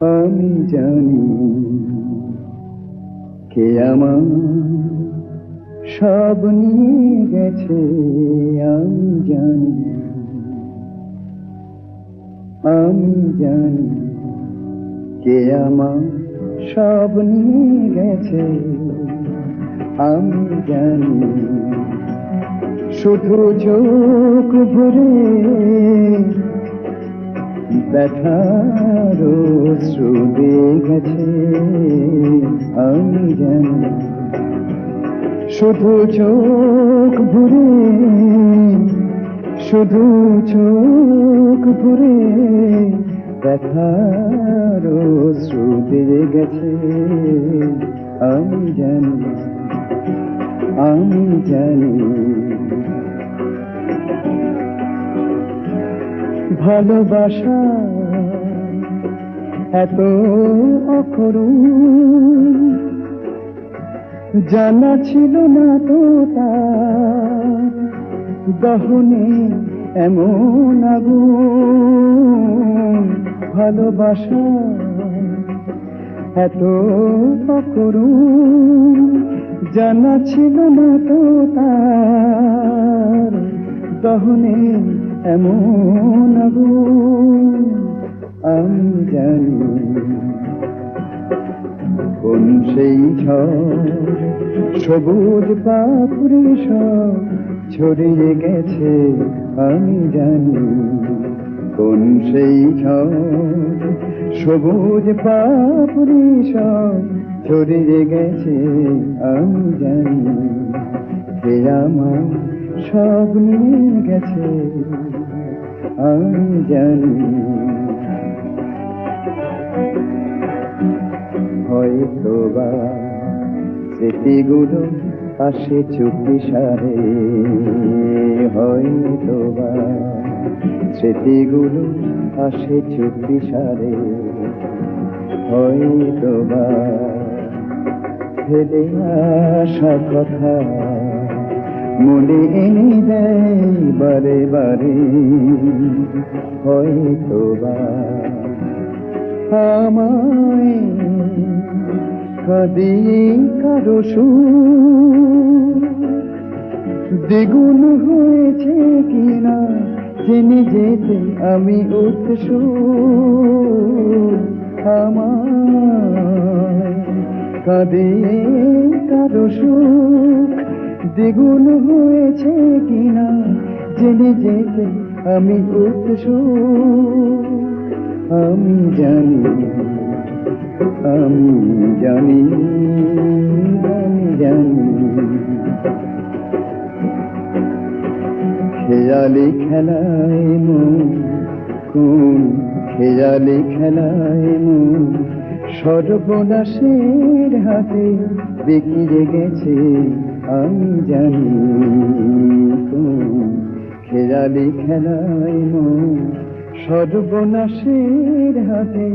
আমি জানি কে আমার সব নিয়ে গেছে আমি জানি আমি জানি কে আমার সব নিয়ে গেছে। আমি জানি শুধু চোখ ভরে ব্যথার শ্রুবে গেছে। আমি জানি শুধু চোখ ভরে, শুধু চোখ ভরে ব্যথার শ্রুবে গেছে। আমি জানি আমি জানি ভালোবাসা এত অখরু জানা ছিল না তো দহনে এমন আগুন। ভালোবাসা এত অকরু জানা ছিল না তো তার দহনে এমন আমি জানি কোন সেই ঝড়? সবুজ পাপড়ি সব ছড়িয়ে গেছে, আমি জানি কোন সেই ঝড়? সবুজ পাপড়ি সব ছড়িয়ে গেছে, আমি জানি কে আমার সব নিয়ে গেছে, আমি জানি হয়তো বা স্মৃতিগুলো আসে চুপি সারে, হয়তো বা স্মৃতিগুলো আসে চুপি সারে, হয়তো বা ফেলে আসা কথা মনে এনে দেয় বারে বারে হয়তো বা আমায় কাঁদিয়ে কারও দ্বিগুণ হয়েছে কিনা জেনে যেতে আমি উৎসু আমায় কাঁদিয়ে কারও সুখ দ্বিগুণ হয়েছে কিনা জেনে যেতে আমি উৎসু। আমি জানি আমি জানি আমি জানি। খেয়ালি খেলায় মন, কোন খেয়ালি খেলায় মন? সর্বনাশের হাতে বিকিরে গেছে আমি জানি খেয়ালি খেলায় মন সর্বনাশের হাতে।